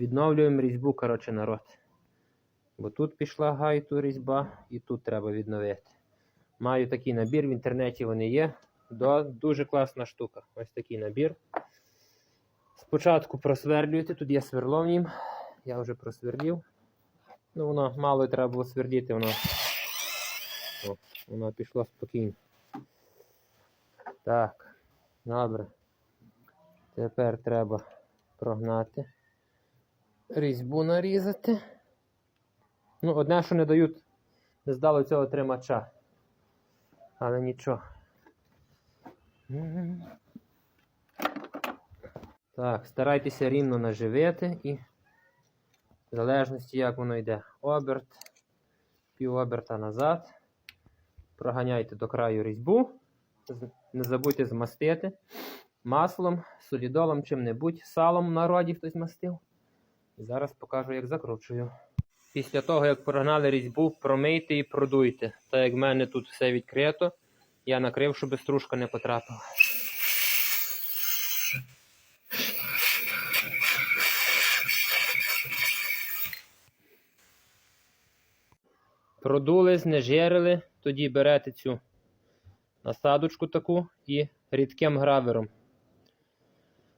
Відновлюємо різьбу, коротше, народ. Бо тут пішла гайту різьба і тут треба відновити. Маю такий набір, в інтернеті вони є. Дуже класна штука. Ось такий набір. Спочатку просверлюєте, тут є сверло в нім. Я вже просверлів. Ну, воно мало треба було свердіти, воно, О, воно пішло спокійно. Так, добре. Тепер треба прогнати. Різьбу нарізати. Ну, одне, що не дають, не здало цього тримача. Але нічого. Так, старайтеся рівно наживити і в залежності, як воно йде. Оберт, пів оберта назад. Проганяйте до краю різьбу. Не забудьте змастити маслом, солідолом, чим-небудь, салом в народі хтось мастив. Зараз покажу, як закручую. Після того, як прогнали різьбу, промийте і продуйте. Так як в мене тут все відкрито, я накрив, щоб стружка не потрапила. Продули, знежирили, тоді берете цю насадочку таку і рідким гравером.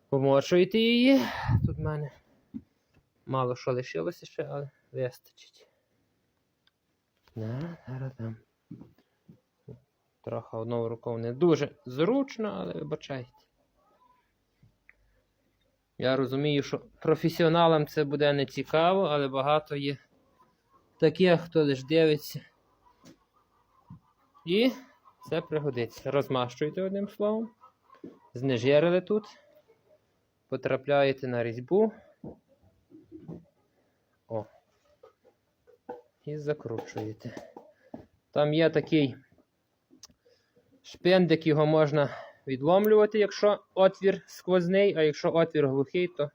Помочуєте її. Тут в мене мало що лишилося ще, але вистачить. Да, зараз дам. Трохи одною рукою не дуже зручно, але вибачайте. Я розумію, що професіоналам це буде не цікаво, але багато є таких, хто лише дивиться. І це пригодиться. Розмащуєте одним словом. Знежирили тут. Потрапляєте на різьбу. І закручуєте. Там є такий шпендик, його можна відломлювати, якщо отвір сквозний, а якщо отвір глухий, то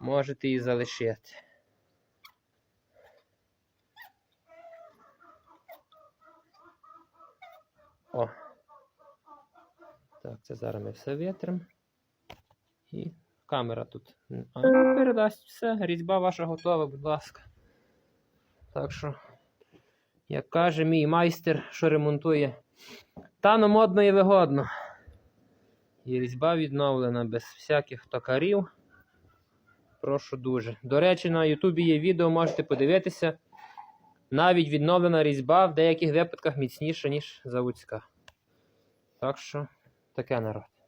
можете і залишити. О. Так, це зараз ми все витримо. І камера тут. Передасть все. Різьба ваша готова, будь ласка. Так що, як каже мій майстер, що ремонтує, тано модно і вигодно. І різьба відновлена без всяких токарів. Прошу дуже. До речі, на Ютубі є відео, можете подивитися. Навіть відновлена різьба в деяких випадках міцніша, ніж заводська. Так що, таке народ.